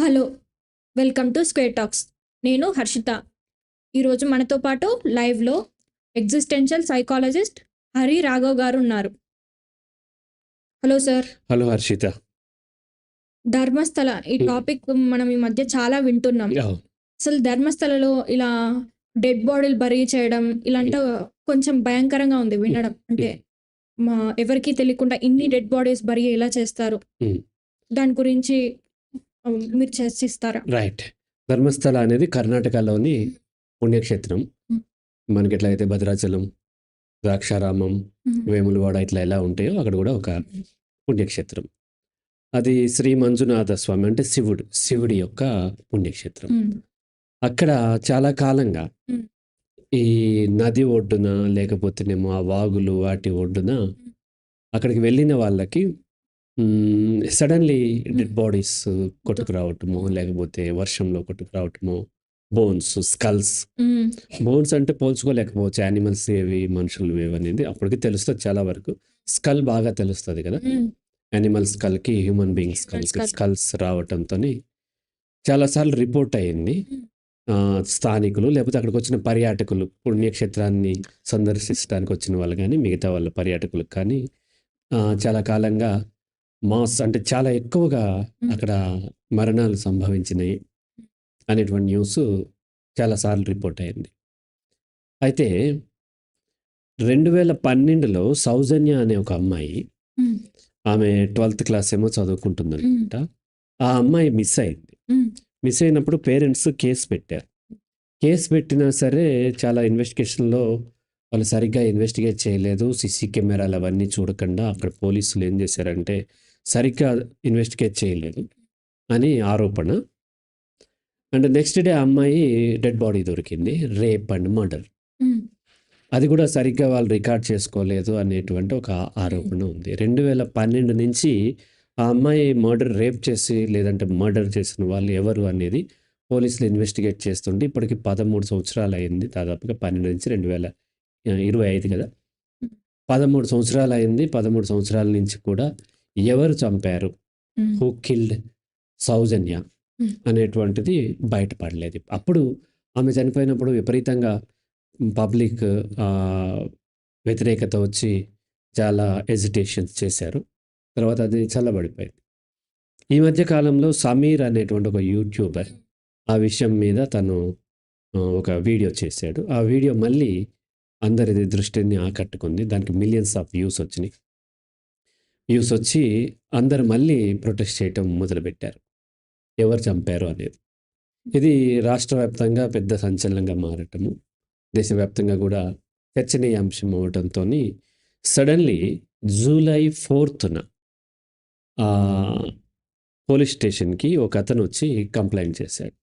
Hello welcome to Square Talks. నేను హర్షిత. ఈరోజు మనతో పాటు లైవ్లో ఎగ్జిస్టెన్షియల్ సైకాలజిస్ట్ హరి రాఘవ్ గారు ఉన్నారు. Hello sir. Hello Harshita. Dharmasthala ఈ. టాపిక్ మనం ఈ మధ్య చాలా వింటున్నాం. అసలు ధర్మస్థలలో ఇలా డెడ్ బాడీలు బరీ చేయడం ఇలాంటి కొంచెం భయంకరంగా ఉంది వినడం. అంటే మా ఎవరికి తెలియకుండా ఇన్ని డెడ్ బాడీస్ బరీ ఎలా చేస్తారు. దాని గురించి మీరు చర్చిస్తారా రైట్ ధర్మస్థల అనేది కర్ణాటకలోని పుణ్యక్షేత్రం. మనకి ఎట్లా అయితే భద్రాచలం ద్రాక్షారామం. వేములవాడ ఇట్లా ఎలా ఉంటాయో అక్కడ కూడా ఒక పుణ్యక్షేత్రం అది శ్రీ మంజునాథ స్వామి అంటే శివుడు శివుడి యొక్క పుణ్యక్షేత్రం. అక్కడ చాలా కాలంగా. ఈ నది ఒడ్డున లేకపోతేనేమో ఆ వాగులు వాటి ఒడ్డున అక్కడికి వెళ్ళిన వాళ్ళకి సడన్లీ డెడ్ బాడీస్ కొట్టుకురావటము లేకపోతే వర్షంలో కొట్టుకురావటము బోన్స్ స్కల్స్. బోన్స్ అంటే పోల్చుకోలేకపోవచ్చు. యానిమల్స్ ఏవి మనుషులు ఏవి అనేది అప్పటికి తెలుస్తుంది చాలా వరకు. స్కల్ బాగా తెలుస్తుంది కదా. యానిమల్ స్కల్కి హ్యూమన్ బీయింగ్ స్కల్కి skull. స్కల్స్ రావటంతో చాలాసార్లు రిపోర్ట్ అయ్యింది స్థానికులు లేకపోతే అక్కడికి వచ్చిన పర్యాటకులు పుణ్యక్షేత్రాన్ని సందర్శించడానికి వచ్చిన వాళ్ళు కానీ మిగతా వాళ్ళ పర్యాటకులకు కానీ చాలా కాలంగా మాస్ అంటే చాలా ఎక్కువగా. అక్కడ మరణాలు సంభవించినాయి అనేటువంటి న్యూస్ చాలాసార్లు రిపోర్ట్ అయింది అయితే రెండు వేల పన్నెండులో సౌజన్య అనే ఒక అమ్మాయి. ఆమె ట్వెల్త్ క్లాస్ ఏమో చదువుకుంటుంది అనమాట ఆ అమ్మాయి మిస్ అయింది. మిస్ అయినప్పుడు పేరెంట్స్ కేసు పెట్టారు కేసు పెట్టినా సరే చాలా ఇన్వెస్టిగేషన్లో వాళ్ళు సరిగ్గా ఇన్వెస్టిగేట్ చేయలేదు సీసీ కెమెరాలు అవన్నీ చూడకుండా అక్కడ పోలీసులు ఏం చేశారంటే సరిగ్గా ఇన్వెస్టిగేట్ చేయలేదు అని ఆరోపణ. అండ్ నెక్స్ట్ డే అమ్మాయి డెడ్ బాడీ దొరికింది. Rape and murder Hmm. అది కూడా సరిగ్గా వాళ్ళు రికార్డ్ చేసుకోలేదు అనేటువంటి ఒక ఆరోపణ ఉంది. రెండు వేల పన్నెండు నుంచి ఆ అమ్మాయి మర్డర్ రేప్ చేసి లేదంటే మర్డర్ చేసిన వాళ్ళు ఎవరు అనేది పోలీసులు ఇన్వెస్టిగేట్ చేస్తుంటే ఇప్పటికి పదమూడు సంవత్సరాలు అయింది. దాదాపుగా పన్నెండు నుంచి రెండు వేల ఇరవై ఐదు కదా. పదమూడు సంవత్సరాలు అయింది. పదమూడు సంవత్సరాల నుంచి కూడా ఎవరు చంపారు. Who killed Sowjanya. అనేటువంటిది బయటపడలేదు. అప్పుడు ఆమె చనిపోయినప్పుడు విపరీతంగా పబ్లిక్ వ్యతిరేకత వచ్చి చాలా ఎజిటేషన్స్ చేశారు. తర్వాత అది చల్లబడిపోయింది. ఈ మధ్య కాలంలో సమీర్ అనేటువంటి ఒక యూట్యూబర్ ఆ విషయం మీద తను ఒక వీడియో చేశాడు. ఆ వీడియో మళ్ళీ అందరి దృష్టిని ఆకట్టుకుంది. దానికి మిలియన్స్ ఆఫ్ వ్యూస్ వచ్చినాయి. వ్యూస్ వచ్చి అందరు మళ్ళీ ప్రొటెస్ట్ చేయటం మొదలుపెట్టారు. ఎవరు చంపారు అనేది. ఇది రాష్ట్ర వ్యాప్తంగా పెద్ద సంచలనంగా మారటము. దేశవ్యాప్తంగా కూడా చర్చనీయాంశం అవడంతో సడన్లీ జూలై ఫోర్త్న పోలీస్ స్టేషన్కి ఒక అతను వచ్చి కంప్లైంట్ చేశాడు.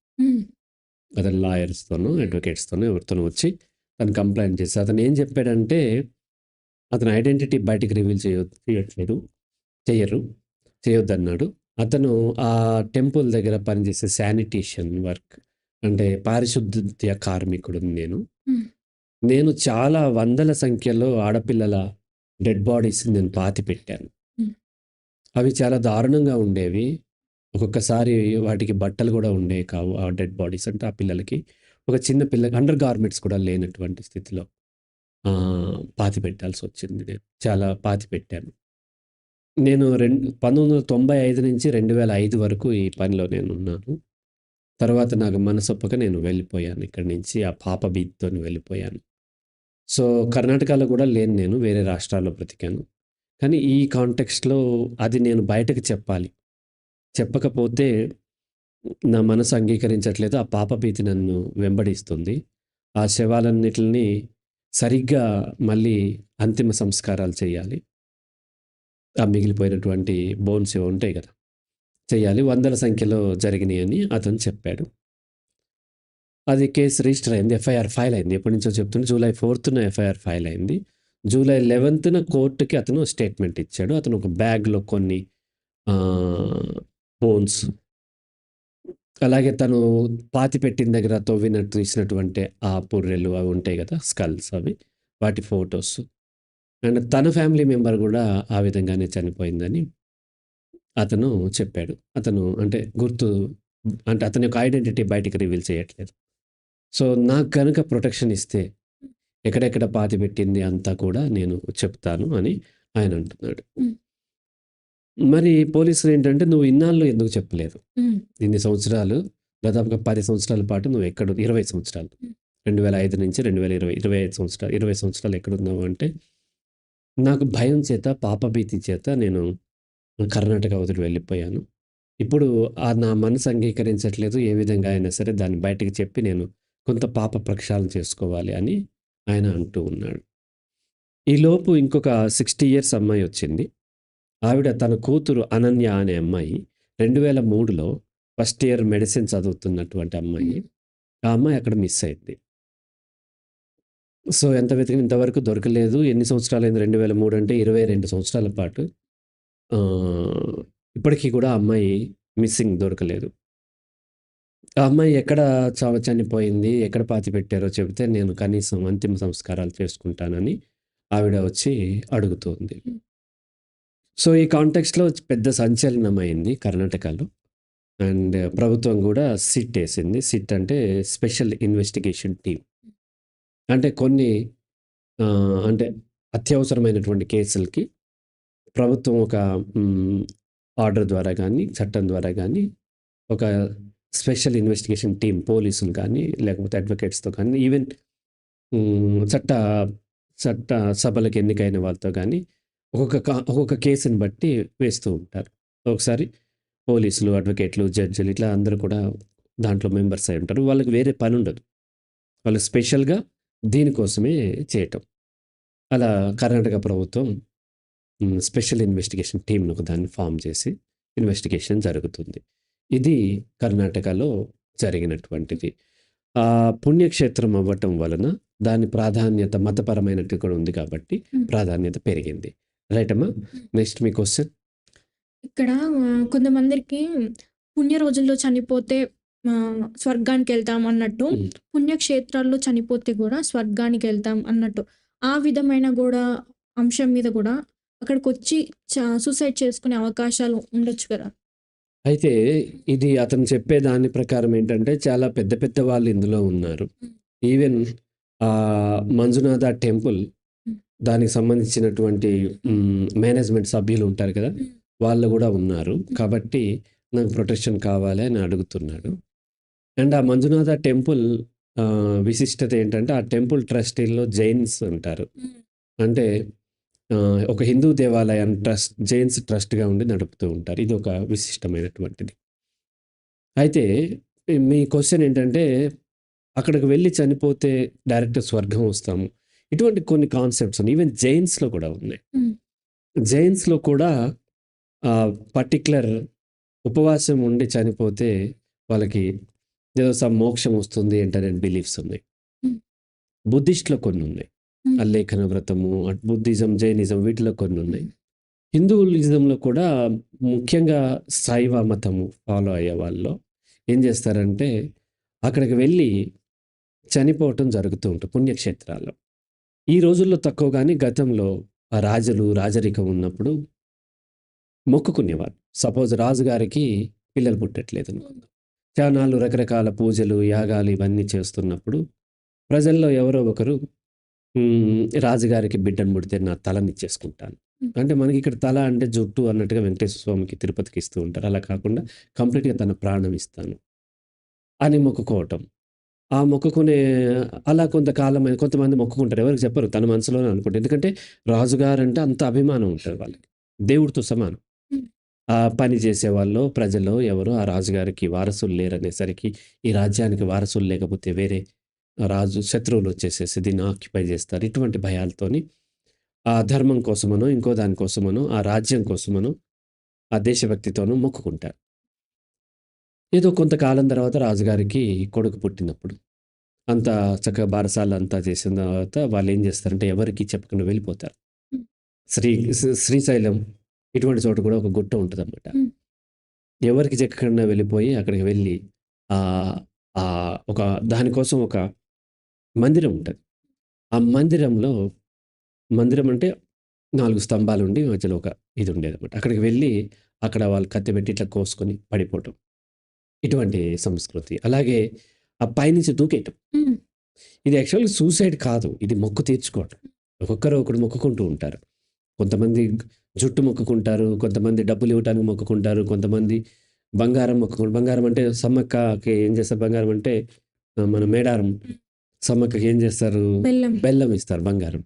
అతను లాయర్స్తోనూ అడ్వకేట్స్తోనూ ఎవరితోనూ వచ్చి తను కంప్లైంట్ చేసి అతను ఏం చెప్పాడంటే అతని ఐడెంటిటీ బయటికి రివీల్ చేయ చేయట్లేదు. చెయ్యరు చేయొద్దన్నాడు. అతను ఆ టెంపుల్ దగ్గర పనిచేసే శానిటేషన్ వర్క్ అంటే పారిశుద్ధ్య కార్మికుడు నేను. నేను చాలా వందల సంఖ్యలో ఆడపిల్లల డెడ్ బాడీస్ నేను పాతి పెట్టాను. అవి చాలా దారుణంగా ఉండేవి. ఒక్కొక్కసారి వాటికి బట్టలు కూడా ఉండేవి కావు ఆ డెడ్ బాడీస్ అంటే ఆ పిల్లలకి. ఒక చిన్న పిల్ల అండర్ గార్మెంట్స్ కూడా లేనటువంటి స్థితిలో. పాతి పెట్టాల్సి వచ్చింది నేను చాలా పాతి పెట్టాను. నేను రెండు పంతొమ్మిది వందల తొంభై ఐదు నుంచి రెండు వేల ఐదు వరకు ఈ పనిలో నేను ఉన్నాను తర్వాత నాకు మనసొప్పక నేను వెళ్ళిపోయాను. ఇక్కడి నుంచి ఆ పాప బీత్తో వెళ్ళిపోయాను. సో కర్ణాటకలో కూడా లేను నేను వేరే రాష్ట్రాల్లో బ్రతికాను. కానీ ఈ కాంటెక్స్ట్లో అది నేను బయటకు చెప్పాలి. చెప్పకపోతే నా మనసు అంగీకరించట్లేదు. ఆ పాప భీతి నన్ను వెంబడిస్తుంది. ఆ శవాలన్నిటిని సరిగ్గా మళ్ళీ అంతిమ సంస్కారాలు చేయాలి. ఆ మిగిలిపోయినటువంటి బోన్స్ ఏవో ఉంటాయి కదా చేయాలి. వందల సంఖ్యలో జరిగినాయి అని అతను చెప్పాడు. అది కేసు రిజిస్టర్ అయింది ఎఫ్ఐఆర్ ఫైల్ అయింది. ఎప్పటి నుంచో చెప్తున్నా జూలై ఫోర్త్న ఎఫ్ఐఆర్ ఫైల్ అయింది. జూలై లెవెన్త్న కోర్టుకి అతను స్టేట్మెంట్ ఇచ్చాడు. అతను ఒక బ్యాగ్లో కొన్ని బోన్స్ అలాగే తను పాతి పెట్టిన దగ్గర తవ్వినట్టు తీసినటువంటి ఆ పుర్రెలు అవి ఉంటాయి కదా స్కల్స్ అవి వాటి ఫొటోస్ అండ్ తన ఫ్యామిలీ మెంబర్ కూడా ఆ విధంగానే చనిపోయిందని అతను చెప్పాడు అతను అంటే గుర్తు అంటే అతని యొక్క ఐడెంటిటీ బయటికి రివీల్ చేయట్లేదు. సో, నాకు కనుక ప్రొటెక్షన్ ఇస్తే ఎక్కడెక్కడ పాతి పెట్టింది అంతా కూడా నేను చెప్తాను అని ఆయన అంటున్నాడు. మరి పోలీసులేంటంటే నువ్వు ఇన్నాళ్ళు ఎందుకు చెప్పలేదు? ఇన్ని సంవత్సరాలు దాదాపుగా 10 సంవత్సరాల పాటు నువ్వు ఎక్కడ 20 సంవత్సరాలు. హ్మ్. 2005 నుంచి 2020 25 సంవత్సరాలు 20 సంవత్సరాలు ఎక్కడున్నావు అంటే, నాకు భయం చేత, పాపభీతి చేత నేను కర్ణాటక వదిలి వెళ్ళిపోయాను. ఇప్పుడు ఆ నా మనసు అంగీకరించట్లేదు. ఏ విధంగా అయినా సరే దాన్ని బయటికి చెప్పి నేను కొంత పాప ప్రక్షాళన చేసుకోవాలి అని ఆయన అంటూ ఉన్నాడు. ఈలోపు ఇంకొక 60 ఇయర్స్ అమ్మాయి వచ్చింది. ఆవిడ తన కూతురు అనన్య అనే అమ్మాయి 2003లో ఫస్ట్ ఇయర్ మెడిసిన్ చదువుతున్నటువంటి అమ్మాయి. ఆ అమ్మాయి అక్కడ మిస్ అయింది. సో, ఎంత వెతికినా ఇంతవరకు దొరకలేదు. ఎన్ని సంవత్సరాలైంది 2003 అంటే 22 సంవత్సరాల పాటు ఇప్పటికి కూడా అమ్మాయి మిస్సింగ్ దొరకలేదు. ఆ అమ్మాయి ఎక్కడ చావ చనిపోయింది, ఎక్కడ పాతిపెట్టారో చెబితే నేను కనీసం అంతిమ సంస్కారాలు చేసుకుంటానని ఆవిడ వచ్చి అడుగుతోంది. సో, ఈ కాంటెక్స్లో పెద్ద సంచలనమైంది కర్ణాటకలో. అండ్ ప్రభుత్వం కూడా సిట్ వేసింది సిట్ అంటే స్పెషల్ ఇన్వెస్టిగేషన్ టీమ్. అంటే కొన్ని అంటే అత్యవసరమైనటువంటి కేసులకి ప్రభుత్వం ఒక ఆర్డర్ ద్వారా కానీ చట్టం ద్వారా కానీ ఒక స్పెషల్ ఇన్వెస్టిగేషన్ టీమ్ పోలీసులు కానీ లేకపోతే అడ్వకేట్స్‌తో కానీ ఈవెన్ చట్ట చట్ట సభలకు ఎన్నికైన వాళ్ళతో కానీ ఒక్కొక్క క ఒక్కొక్క కేసుని బట్టి వేస్తూ ఉంటారు. ఒకసారి పోలీసులు, అడ్వకేట్లు, జడ్జిలు ఇట్లా అందరూ కూడా దాంట్లో మెంబర్స్ అయి ఉంటారు. వాళ్ళకి వేరే పనుండదు. వాళ్ళు స్పెషల్‌గా దీనికోసమే చేయటం. అలా కర్ణాటక ప్రభుత్వం స్పెషల్ ఇన్వెస్టిగేషన్ టీమ్‌ని ఒకదాన్ని ఫార్మ్ చేసి ఇన్వెస్టిగేషన్ జరుగుతుంది. ఇది కర్ణాటకలో జరిగినటువంటిది. ఆహ్, పుణ్యక్షేత్రం అవ్వటం వలన దాని ప్రాధాన్యత మతపరమైనది కూడా ఉంది కాబట్టి. ప్రాధాన్యత పెరిగింది. రైట్ అమ్మా? నెక్స్ట్ మీ క్వెషన్. ఇక్కడ కొంతమందికి పుణ్య రోజుల్లో చనిపోతే ఆహ్, స్వర్గానికెళ్తాం అన్నట్టు. పుణ్యక్షేత్రాల్లో చనిపోతే గూడా స్వర్గానికెళ్తాం అన్నట్టు. ఆ విధమైన గూడా అంశం మీద గూడా అక్కడికొచ్చి చ సూసైడ్ చేసుకునే అవకాశాలు ఉండొచ్చు కదా! అయితే ఇది అతను చెప్పే దాని ప్రకారం ఏంటంటే చాలా పెద్ద పెద్ద వాళ్ళు ఇందులో ఉన్నారు. Even Manjunatha temple. దానికి సంబంధించినటువంటి మేనేజ్మెంట్ సభ్యులు ఉంటారు కదా! వాళ్ళు గూడా ఉన్నారు. కాబట్టి నాకు ప్రొటెక్షన్ కావాలి అని అడుగుతున్నాడు. అండ్ ఆ మంజునాథ టెంపుల్ విశిష్టత ఏంటంటే ఆ టెంపుల్ ట్రస్టీల్లో జైన్స్ ఉంటారు. అంటే ఒక హిందూ దేవాలయం ట్రస్ట్ జైన్స్ ట్రస్ట్‌గా ఉండి నడుపుతూ ఉంటారు. ఇది ఒక విశిష్టమైనటువంటిది. అయితే మీ క్వెషన్ ఏంటంటే అక్కడికి వెళ్ళి చనిపోతే డైరెక్ట్ స్వర్గం వస్తాము. ఇటువంటి కొన్ని కాన్సెప్ట్స్ ఉన్నాయి. ఈవెన్ జైన్స్‌లో కూడా ఉన్నాయి. జైన్స్‌లో కూడా ఆహ్, పర్టిక్యులర్ ఉపవాసం ఉండి చనిపోతే వాళ్ళకి ఏదో సమ్ మోక్షం వస్తుంది ఏంటనే బిలీఫ్స్ ఉన్నాయి. బుద్ధిస్ట్‌లో కొన్ని ఉన్నాయి. హ్మ్. అల్లేఖన వ్రతము, అట్ బుద్ధిజం, జైనిజం వీటిలో కొన్ని ఉన్నాయి. హ్మ్. హిందూయిజంలో కూడా ముఖ్యంగా శైవ మతము ఫాలో అయ్యే వాళ్ళలో ఏం చేస్తారంటే అక్కడికి వెళ్ళి చనిపోవటం జరుగుతూ ఉంటుంది పుణ్యక్షేత్రాల్లో. ఈ రోజుల్లో తక్కువ గానీ గతంలో ఆ రాజులు, రాజరికం ఉన్నప్పుడు మొక్కుకునేవారు. సపోజ్ రాజుగారికి పిల్లలు పుట్టట్లేదు అనుకుందాం. చానాళ్ళు రకరకాల పూజలు, యాగాలు ఇవన్నీ చేస్తున్నప్పుడు ప్రజల్లో ఎవరో ఒకరు రాజుగారికి బిడ్డను పుడితే నా తలనిచ్చేసుకుంటాను. అంటే మనకి ఇక్కడ తల అంటే జుట్టు అన్నట్టుగా వెంకటేశ్వర స్వామికి, తిరుపతికి ఇస్తూ ఉంటారు. అలా కాకుండా కంప్లీట్‌గా తన ప్రాణం ఇస్తాను అని మొక్కుకోవటం. ఆ మొక్కుకునే అలా కొంతకాలం కొంతమంది మొక్కుకుంటారు. ఎవరికీ చెప్పరు. తన మనసులోనే అనుకుంటారు. ఎందుకంటే రాజుగారంటే అంత అభిమానం ఉంటది వాళ్ళకి. దేవుడితో సమానం. ఆ పని చేసేవాళ్ళో, ప్రజలో ఎవరో ఆ రాజుగారికి వారసులు లేరనేసరికి ఈ రాజ్యానికి వారసులు లేకపోతే వేరే రాజు శత్రువులు వచ్చేసేసి దీన్ని ఆక్యుపై చేస్తారు. ఇటువంటి భయాలతోని ఆ ధర్మం కోసమనో, ఇంకో దాని కోసమనో, ఆ రాజ్యం కోసమనో, ఆ దేశభక్తితోనో మొక్కుకుంటారు. ఏదో కొంతకాలం తర్వాత రాజుగారికి కొడుకు పుట్టినప్పుడు అంతా చక్కగా బారసాల అంతా చేసిన తర్వాత వాళ్ళేం చేస్తారంటే ఎవరికీ చెప్పకుండా వెళ్ళిపోతారు. శ్రీ శ్రీ శ్రీశైలం ఇటువంటి చోట కూడా ఒక గుట్ట ఉంటదనమాట. హ్మ్. ఎవరికీ చెక్కకుండా వెళ్ళిపోయి అక్కడికి వెళ్ళి ఆహ్, ఒక దానికోసం ఒక మందిరం ఉంటది. ఆ మందిరంలో మందిరం అంటే 4 స్తంభాలుండి మధ్యలో ఒక ఇది ఉండేదనమాట. అక్కడికి వెళ్ళి అక్కడ వాళ్ళు కత్తి పెట్టి ఇట్లా కోసుకొని పడిపోవటం. ఇటువంటి సంస్కృతి. అలాగే ఆ పైనుంచి దూకేయటం. ఇది యాక్చువల్‌గా సూసైడ్ కాదు. ఇది మొక్కు తీర్చుకోవటం. ఒక్కొక్కరు ఒకడు మొక్కుకుంటూ ఉంటారు. కొంతమంది జుట్టు మొక్కుకుంటారు. కొంతమంది డబ్బులు ఇవ్వటానికి మొక్కుకుంటారు. కొంతమంది బంగారం మొక్కుకుంటారు. బంగారం అంటే సమ్మక్కకి ఏం చేస్తారు బంగారం అంటే మన మేడారం సమ్మక్కకి ఏం చేస్తారు? బెల్లం. బెల్లం ఇస్తారు బంగారం.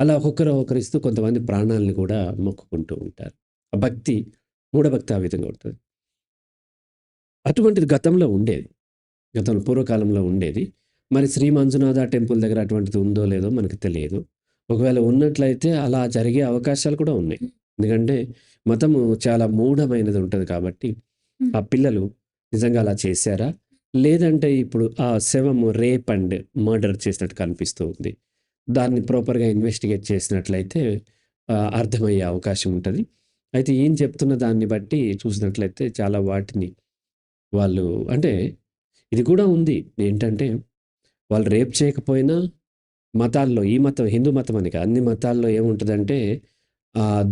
అలా ఒక్కొక్కరు ఇస్తూ కొంతమంది ప్రాణాలను కూడా మొక్కుకుంటూ ఉంటారు. ఆ భక్తి, మూఢభక్తి ఆ విధంగా ఉంటది. అటువంటిది గతంలో ఉండేది. గతంలో పూర్వకాలంలో ఉండేది. మరి శ్రీ మంజునాథ టెంపుల్ దగ్గర అటువంటిది ఉందో లేదో మనకు తెలియదు. ఒకవేళ ఉన్నట్లయితే అలా జరిగే అవకాశాలు కూడా ఉన్నాయి. ఎందుకంటే మతము చాలా మూఢమైనది ఉంటది కాబట్టి. ఆ పిల్లలు నిజంగా అలా చేశారా? లేదంటే ఇప్పుడు ఆ శవము రేప్ అండ్ మర్డర్ చేసినట్టు కనిపిస్తూ ఉంది. దాన్ని ప్రాపర్‌గా ఇన్వెస్టిగేట్ చేసినట్లయితే అర్థమయ్యే అవకాశం ఉంటది. అయితే ఈయన చెప్తున్న దాన్ని బట్టి చూసినట్లయితే చాలా వాటిని వాళ్ళు అంటే ఇది కూడా ఉంది. ఏంటంటే వాళ్ళు రేప్ చేయకపోయినా మతాల్లో ఈ మతం హిందూ మతం అని అన్ని మతాల్లో ఏముంటుందంటే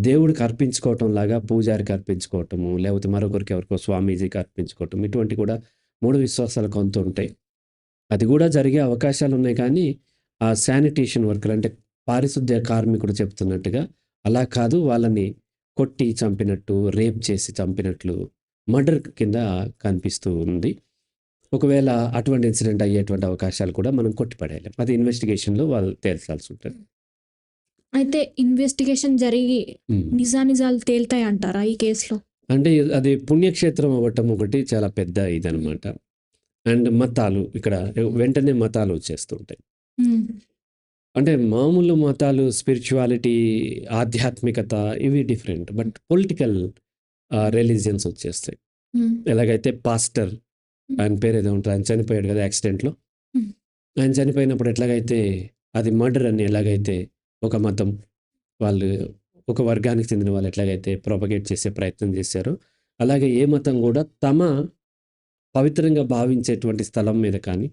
దేవుడికి అర్పించుకోవటం లాగా పూజారికి అర్పించుకోవటము, లేకపోతే మరొకరికి ఎవరికో స్వామీజీకి అర్పించుకోవటం ఇటువంటి కూడా మూడు విశ్వాసాలు కొంత ఉంటాయి. అది కూడా జరిగే అవకాశాలు ఉన్నాయి కానీ ఆ శానిటేషన్ వర్కర్ అంటే పారిశుద్ధ్య కార్మికుడు చెప్తున్నట్టుగా అలా కాదు వాళ్ళని కొట్టి చంపినట్టు, రేప్ చేసి చంపినట్లు మర్డర్ కింద కనిపిస్తూ ఉంది. ఒకవేళ అటువంటి ఇన్సిడెంట్ అయ్యేటువంటి అవకాశాలు కూడా మనం కొట్టిపడేయలేం. అది ఇన్వెస్టిగేషన్‌లో వాళ్ళు తేల్చాల్సి ఉంటది. అయితే ఇన్వెస్టిగేషన్ జరిగి. నిజానిజాలు తేలుతాయంటారా ఈ కేస్‌లో? అంటే అది పుణ్యక్షేత్రం అవ్వటం ఒకటి చాలా పెద్ద ఇదనమాట. అండ్ మతాలు ఇక్కడ వెంటనే మతాలు వచ్చేస్తూ ఉంటాయి. హ్మ్. అంటే మామూలు మతాలు స్పిరిచువాలిటీ, ఆధ్యాత్మికత ఇవి డిఫరెంట్. బట్ పొలిటికల్ రిలిజియన్స్ వచ్చేస్తాయి. ఎలాగైతే పాస్టర్. ఆయన పేరేదో ఉంటది. ఆయన చనిపోయాడు కదా యాక్సిడెంట్‌లో. ఆయన చనిపోయినప్పుడు ఎట్లాగైతే అది మర్డర్ అని ఎలాగైతే ఒక మతం వాళ్ళు ఒక వర్గానికి చెందిన వాళ్ళు ఎట్లాగైతే ప్రొపగేట్ చేసే ప్రయత్నం చేశారో, అలాగే ఏ మతం కూడా తమ పవిత్రంగా భావించేటువంటి స్థలం మీద కానీ,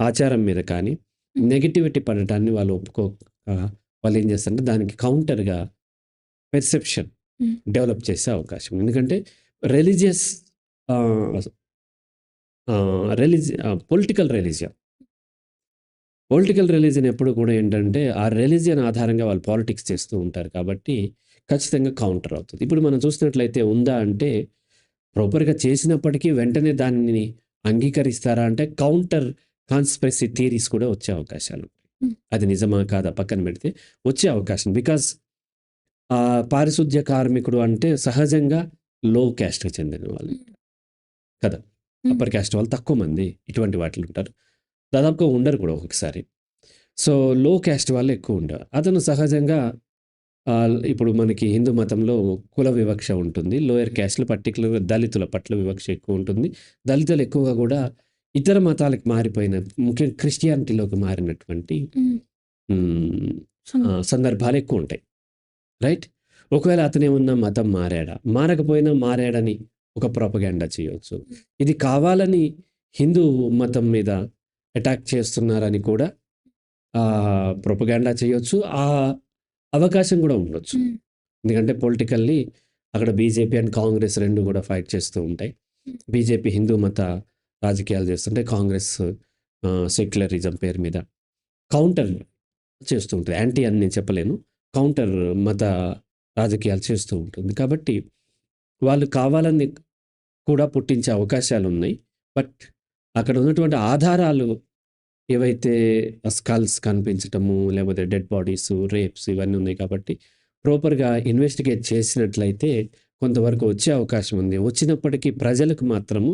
ఆచారం మీద కానీ. నెగటివిటీ పడటాన్ని వాళ్ళు ఒప్పుకోక వాళ్ళు ఏం చేస్తారంటే దానికి కౌంటర్‌గా పెర్సెప్షన్. డెవలప్ చేసే అవకాశం. ఎందుకంటే రిలిజియస్ రిలిజి పొలిటికల్ రిలిజియన్. పొలిటికల్ రిలిజియన్ ఎప్పుడు కూడా ఏంటంటే ఆ రిలిజియన్ ఆధారంగా వాళ్ళు పాలిటిక్స్ చేస్తూ ఉంటారు కాబట్టి ఖచ్చితంగా కౌంటర్ అవుతది. ఇప్పుడు మనం చూసినట్లయితే ఉందా అంటే ప్రాపర్‌గా చేసినప్పటికీ వెంటనే దాన్ని అంగీకరిస్తారా అంటే కౌంటర్ కాన్స్పిరసీ థియరీస్ కూడా వచ్చే అవకాశాలు. హ్మ్. అది నిజమా కాదా పక్కన పెడితే వచ్చే అవకాశం. ఆహ్, పారిశుద్ధ్య కార్మికుడు అంటే సహజంగా లో క్యాస్ట్‌కి చెందిన వాళ్ళు. కదా! అప్పర్ క్యాస్ట్ వాళ్ళు తక్కువ మంది ఇటువంటి వాటిలో ఉంటారు. దాదాపుగా ఉండరు కూడా ఒక్కొక్కసారి. సో, లో క్యాస్ట్ వాళ్ళు ఎక్కువ ఉండరు. అతను సహజంగా ఇప్పుడు మనకి హిందూ మతంలో కుల వివక్ష ఉంటుంది. లోయర్ క్యాస్ట్‌లు పర్టిక్యులర్‌గా దళితుల పట్ల వివక్ష ఎక్కువ ఉంటుంది. దళితులు ఎక్కువగా కూడా ఇతర మతాలకు మారిపోయిన ముఖ్యంగా క్రిస్టియానిటీలోకి మారినటువంటి సందర్భాలు ఎక్కువ ఉంటాయి. రైట్? ఒకవేళ అతనేమన్నా మతం మారాడా? మారకపోయినా మారాడని ఒక ప్రొపగాండా చేయొచ్చు. ఇది కావాలని హిందూ మతం మీద అటాక్ చేస్తున్నారని కూడా ప్రొపగాండా చేయొచ్చు. ఆ అవకాశం కూడా ఉండొచ్చు. హ్మ్. ఎందుకంటే పొలిటికల్లీ అక్కడ బీజేపీ అండ్ కాంగ్రెస్ 2 కూడా ఫైట్ చేస్తూ ఉంటాయి. బీజేపీ హిందూ మత రాజకీయాలు చేస్తుంటే కాంగ్రెస్ సెక్యులరిజం పేరు మీద కౌంటర్ చేస్తూ ఉంటుంది. యాంటీ అని నేను చెప్పలేను. కౌంటర్ మత రాజకీయాలు చేస్తూ ఉంటుంది. కాబట్టి వాళ్ళు కావాలని కూడా పుట్టించే అవకాశాలు ఉన్నాయి బట్ అక్కడ ఉన్నటువంటి ఆధారాలు ఏవైతే స్కల్స్ కనిపించటము, లేకపోతే డెడ్ బాడీస్, రేప్స్ ఇవన్నీ ఉన్నాయి కాబట్టి ప్రాపర్‌గా ఇన్వెస్టిగేట్ చేసినట్లయితే కొంతవరకు వచ్చే అవకాశం ఉంది. వచ్చినప్పటికీ ప్రజలకు మాత్రము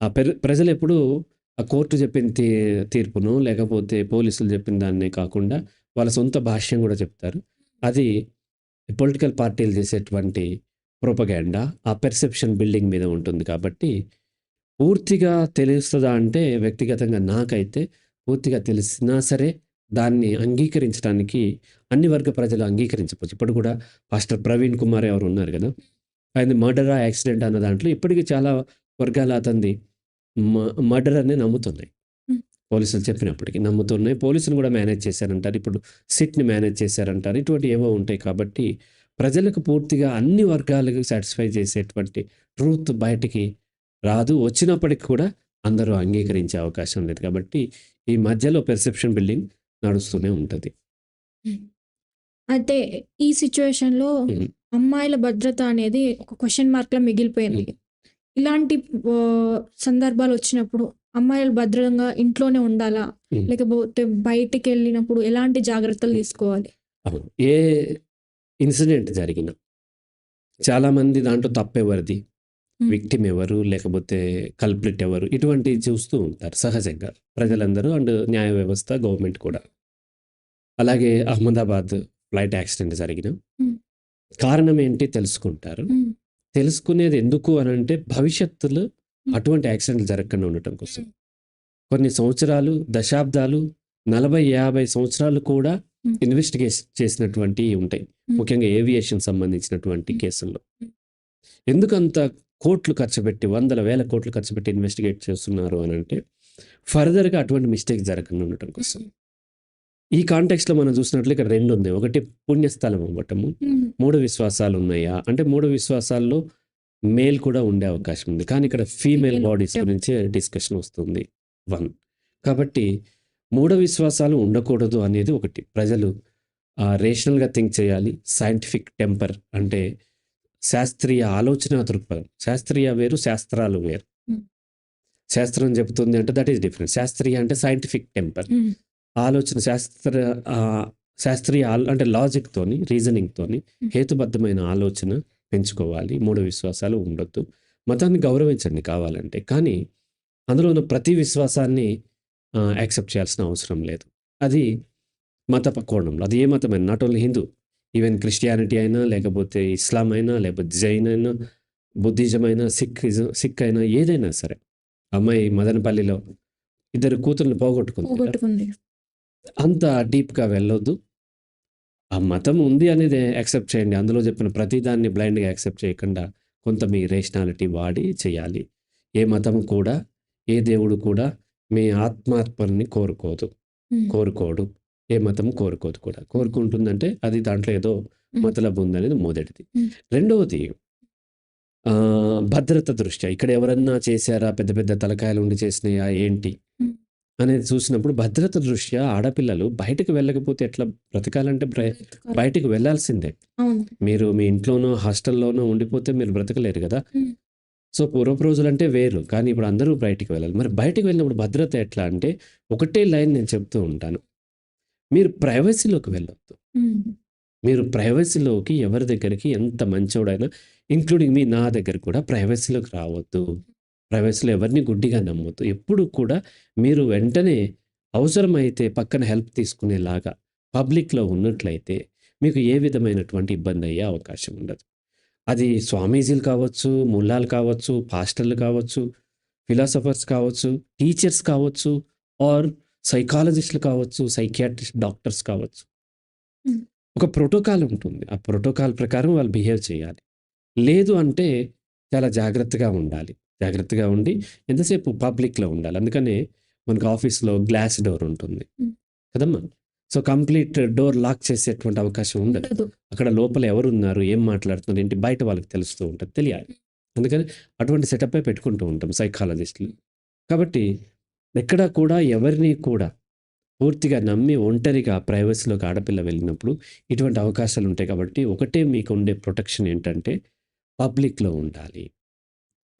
ఆ ప్రజలు ఎప్పుడు ఆ కోర్టు చెప్పిన తీ తీర్పును లేకపోతే పోలీసులు చెప్పిన దాన్నే కాకుండా వాళ్ళ సొంత భాష్యం కూడా చెప్తారు. అది పొలిటికల్ పార్టీలు చేసేటువంటి ప్రొపగాండా ఆ పెర్సెప్షన్ బిల్డింగ్ మీద ఉంటుంది కాబట్టి పూర్తిగా తెలుస్తుందా అంటే వ్యక్తిగతంగా నాకైతే పూర్తిగా తెలిసినా సరే దాన్ని అంగీకరించడానికి అన్ని వర్గ ప్రజలు అంగీకరించకపోవచ్చు. ఇప్పుడు కూడా పాస్టర్ ప్రవీణ్ కుమార్ ఎవరు ఉన్నారు కదా! ఆయన మర్డరా, యాక్సిడెంట్ అన్న దాంట్లో ఇప్పటికి చాలా వర్గాలు అతనిది మ మర్డర్ అనే నమ్ముతున్నాయి. పోలీసులు చెప్పినప్పటికి నమ్ముతున్నాయి. పోలీసులు కూడా మేనేజ్ చేశారంటారు. ఇప్పుడు సిట్‌ని మేనేజ్ చేశారంటారు. ఇటువంటివి ఏవో ఉంటాయి కాబట్టి ప్రజలకు పూర్తిగా అన్ని వర్గాలకు సాటిస్ఫై చేసేటువంటి ట్రూత్ బయటికి రాదు. వచ్చినప్పటికి కూడా అందరూ అంగీకరించే అవకాశం లేదు. కాబట్టి ఈ మధ్యలో పెర్సెప్షన్ బిల్డింగ్ నడుస్తూనే ఉంటది. అయితే ఈ సిట్యుయేషన్‌లో హ్మ్. అమ్మాయిల భద్రత అనేది ఒక క్వెషన్ మార్క్‌లా మిగిలిపోయింది. ఇలాంటి ఆహ్, సందర్భాలొచ్చినప్పుడు అమ్మాయిలు భద్రంగా ఇంట్లోనే ఉండాలా? లేకపోతే బయటికెళ్ళినప్పుడు ఎలాంటి జాగ్రత్తలు తీసుకోవాలి? ఏ ఇన్సిడెంట్ జరిగినా చాలామంది దాంట్లో తప్పెవరిది? విక్టిమ్ ఎవరు? లేకపోతే కల్ప్రిట్ ఎవరు? ఇటువంటివి చూస్తూ ఉంటారు సహజంగా. ప్రజలందరూ అండ్ న్యాయ వ్యవస్థ, గవర్నమెంట్ కూడా. అలాగే అహ్మదాబాద్ ఫ్లైట్ యాక్సిడెంట్ జరిగిన. కారణం ఏంటి తెలుసుకుంటారు. తెలుసుకునేది ఎందుకు అనంటే భవిష్యత్తులో హ్మ్. అటువంటి యాక్సిడెంట్లు జరగకుండా ఉండటం కోసం. కొన్ని సంవత్సరాలు, దశాబ్దాలు, 40, 50 సంవత్సరాలు కూడా. ఇన్వెస్టిగేషన్ చేసినటువంటియి ఉంటాయి. ముఖ్యంగా ఏవియేషన్ సంబంధించినటువంటి. కేసుల్లో. ఎందుకంత కోట్లు ఖర్చుపెట్టి, వందల, వేల కోట్లు ఖర్చుపెట్టి ఇన్వెస్టిగేట్ చేస్తున్నారు అనంటే ఫర్దర్‌గా అటువంటి మిస్టేక్ జరగకుండా ఉండటం కోసం. ఈ కాంటెక్స్ట్‌లో మనం చూసినట్లు ఇక్కడ 2 ఉంది. ఒకటి పుణ్యస్థలం అవ్వటము. మూఢ విశ్వాసాలు ఉన్నాయా? అంటే మూఢ విశ్వాసాల్లో మేల్ కూడా ఉండే అవకాశం ఉంది. కానీ ఇక్కడ ఫీమేల్ బాడీస్ గురించే డిస్కషన్ వస్తుంది. 1 కాబట్టి మూఢ విశ్వాసాలు ఉండకూడదు అనేది ఒకటి. ప్రజలు రేషనల్‌గా థింక్ చేయాలి. సైంటిఫిక్ టెంపర్ అంటే శాస్త్రీయ ఆలోచనా దృక్పథం. శాస్త్రీయ వేరు, శాస్త్రాలు వేరు. హ్మ్. శాస్త్రం చెబుతుంది అంటే దట్ ఈస్ డిఫరెంట్. శాస్త్రీయ అంటే సైంటిఫిక్ టెంపర్. హ్మ్. ఆలోచన శాస్త్ర శాస్త్రీయ అంటే లాజిక్‌తోని, రీజనింగ్‌తోని హ్మ్. హేతుబద్ధమైన ఆలోచన పెంచుకోవాలి. మూఢ విశ్వాసాలు ఉండొద్దు. మతాన్ని గౌరవించండి కావాలంటే. కానీ అందులో ఉన్న ప్రతి విశ్వాసాన్ని యాక్సెప్ట్ చేయాల్సిన అవసరం లేదు. అది మత కోణంలో. అది ఏ మతమైనా not only Hindu. Even Christianity అయినా, లేకపోతే ఇస్లాం అయినా, లేకపోతే జైన్ అయినా, బుద్ధిజం అయినా, సిక్కిజం సిక్ అయినా ఏదైనా సరే. అమ్మాయి మదనపల్లిలో ఇద్దరు కదా! పోగొట్టుకుంది. అంత డీప్‌గా వెళ్ళొద్దు. ఆ మతం ఉంది అనేది యాక్సెప్ట్ చేయండి. అందులో చెప్పిన ప్రతి దాన్ని బ్లైండ్‌గా యాక్సెప్ట్ చేయకుండా కొంత మీ రేషనాలిటీ వాడి చేయాలి. ఏ మతం కూడా, ఏ దేవుడు కూడా మీ ఆత్మార్పణని కోరుకోదు. కోరుకోడు. ఏ మతం కోరుకోదు కూడా. కోరుకుంటుందంటే అది దాంట్లో ఏదో. మతలబు ఉందనేది మొదటిది. రెండవది భద్రత దృష్ట్యా ఇక్కడ ఎవరన్నా చేశారా? పెద్ద పెద్ద తలకాయలు ఉండి చేసినయా ఏంటి? అనేది చూసినప్పుడు భద్రత దృష్ట్యా ఆడపిల్లలు బయటకు వెళ్ళకపోతే ఎట్లా బ్రతకాలంటే బ్ర బ్రతకాలి. బయటికి వెళ్ళాల్సిందే. అవును. మీరు మీ ఇంట్లోనో, హాస్టల్‌లోనో ఉండిపోతే మీరు బ్రతకలేరు! హ్మ్. సో, పూర్వపు రోజులంటే వేరు. కానీ ఇప్పుడు అందరూ బయటికి వెళ్ళాలి. మరి బయటికి వెళ్ళినప్పుడు భద్రత ఎట్లా అంటే ఒకటే లైన్ నేను చెప్తూ ఉంటాను. మీరు ప్రైవసీలోకి వెళ్ళొద్దు. మీరు ప్రైవసీలోకి ఎవరి దగ్గరికి ఎంత మంచోడైనా ఇంక్లూడింగ్ మీ నా దగ్గర కూడా ప్రైవసీలోకి రావద్దు. ప్రైవసీలో ఎవరిని గుడ్డిగా నమ్మొద్దు. ఎప్పుడు కూడా మీరు వెంటనే అవసరమైతే పక్కన హెల్ప్ తీసుకునేలాగా పబ్లిక్‌లో ఉన్నట్లయితే మీకు ఏ విధమైనటువంటి ఇబ్బంది అయ్యే అవకాశం ఉండదు. అది స్వామీజీలు కావచ్చు, ముల్లాలు కావచ్చు, పాస్టర్‌లు కావచ్చు, ఫిలాసఫర్స్ కావచ్చు, టీచర్స్ కావచ్చు, ఆర్ సైకాలజిస్ట్‌లు కావచ్చు, సైకియాట్రిస్ట్ డాక్టర్స్ కావచ్చు. ఒక ప్రోటోకాల్ ఉంటుంది. ఆ ప్రోటోకాల్ ప్రకారం వాళ్ళు బిహేవ్ చేయాలి. లేదు అంటే చాలా జాగ్రత్తగా ఉండాలి. జాగ్రత్తగా ఉండి ఎంతసేపు పబ్లిక్‌లో ఉండాలి. అందుకనే మనకు ఆఫీస్‌లో గ్లాస్ డోర్ ఉంటుంది. కదమ్మా! సో, కంప్లీట్ డోర్ లాక్ చేసేటువంటి అవకాశం ఉండదు. అక్కడ లోపల ఎవరున్నారు? ఏం మాట్లాడుతున్నారు? ఏంటి? బయట వాళ్ళకి తెలుస్తూ ఉంటది. తెలియాలి. అందుకని అటువంటి సెటప్పే పెట్టుకుంటూ ఉంటాం సైకాలజిస్ట్‌లు. కాబట్టి ఎక్కడ కూడా ఎవరిని కూడా పూర్తిగా నమ్మి ఒంటరిగా ప్రైవసీలోకి ఆడపిల్ల వెళ్ళినప్పుడు ఇటువంటి అవకాశాలు ఉంటాయి కాబట్టి ఒకటే మీకు ఉండే ప్రొటెక్షన్ ఏంటంటే పబ్లిక్‌లో ఉండాలి.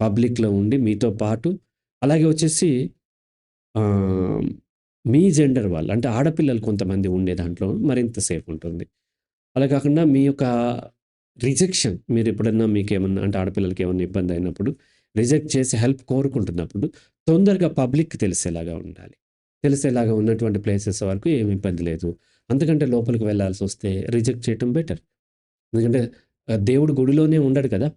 పబ్లిక్‌లో ఉండి మీతో పాటు అలాగే వచ్చేసి మీ జెండర్ వాళ్ళు అంటే ఆడపిల్లలు కొంతమంది ఉండే దాంట్లో మరింత సేఫ్ ఉంటుంది. అలా కాకుండా మీ యొక్క రిజెక్షన్ మీరు ఎప్పుడన్నా మీకేమన్నా అంటే ఆడపిల్లలకి ఏమన్నా ఇబ్బంది అయినప్పుడు రిజెక్ట్ చేసి హెల్ప్ కోరుకుంటున్నప్పుడు తొందరగా పబ్లిక్ తెలిసేలాగా ఉండాలి. తెలిసేలాగా ఉన్నటువంటి ప్లేసెస్ వరకు ఏమి ఇబ్బంది లేదు. అంతకంటే లోపలికి వెళ్ళాల్సొస్తే రిజెక్ట్ చేయటం బెటర్. ఎందుకంటే దేవుడు గుడిలోనే ఉండడు కదా!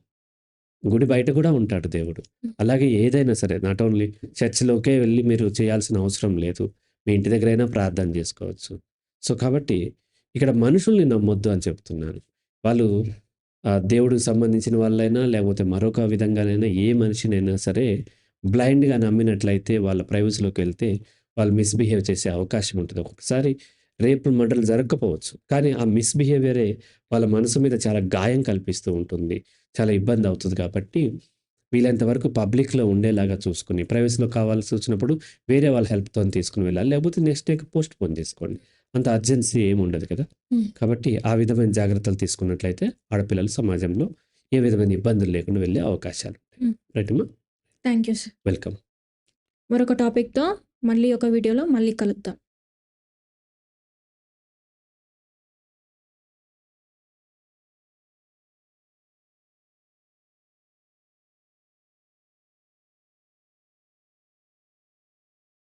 గుడి బయట కూడా ఉంటాడు దేవుడు. అలాగే ఏదైనా సరే నాట్ ఓన్లీ చర్చ్‌లోకే వెళ్ళి మీరు చేయాల్సిన అవసరం లేదు. మీ ఇంటి దగ్గరైనా ప్రార్థన చేసుకోవచ్చు. సో, కాబట్టి ఇక్కడ మనుషుల్ని నమ్మొద్దు అని చెప్తున్నాను. వాళ్ళు దేవుడికి సంబంధించిన వాళ్ళైనా లేకపోతే మరొక విధంగానైనా ఏ మనిషినైనా సరే బ్లైండ్‌గా నమ్మినట్లయితే వాళ్ళ ప్రైవసీలోకి వెళ్తే వాళ్ళు మిస్‌బిహేవ్ చేసే అవకాశం ఉంటుంది ఒక్కొక్కసారి రేపులు, మర్డర్‌లు జరగకపోవచ్చు. కానీ ఆ మిస్‌బిహేవియరే వాళ్ళ మనసు మీద చాలా గాయం కల్పిస్తూ ఉంటుంది. చాలా ఇబ్బంది అవుతది కాబట్టి వీలైనంత వరకు పబ్లిక్‌లో ఉండేలాగా చూసుకొని, ప్రైవసీలో కావాల్సి వచ్చినప్పుడు వేరే వాళ్ళ హెల్ప్‌తోని తీసుకొని వెళ్ళాలి. లేకపోతే నెక్స్ట్ డేకి పోస్ట్‌పోన్ చేసుకోండి. అంత అర్జెన్సీ ఏమి ఉండదు కదా! కాబట్టి ఆ విధమైన జాగ్రత్తలు తీసుకున్నట్లయితే ఆడపిల్లలు సమాజంలో ఏ విధమైన ఇబ్బందులు లేకుండా వెళ్ళే అవకాశాలు. రైట్ అమ్మా? Thank you sir. వెల్కమ్. మరొక టాపిక్‌తో మళ్ళీ ఒక వీడియోలో మళ్ళీ కలుద్దాం.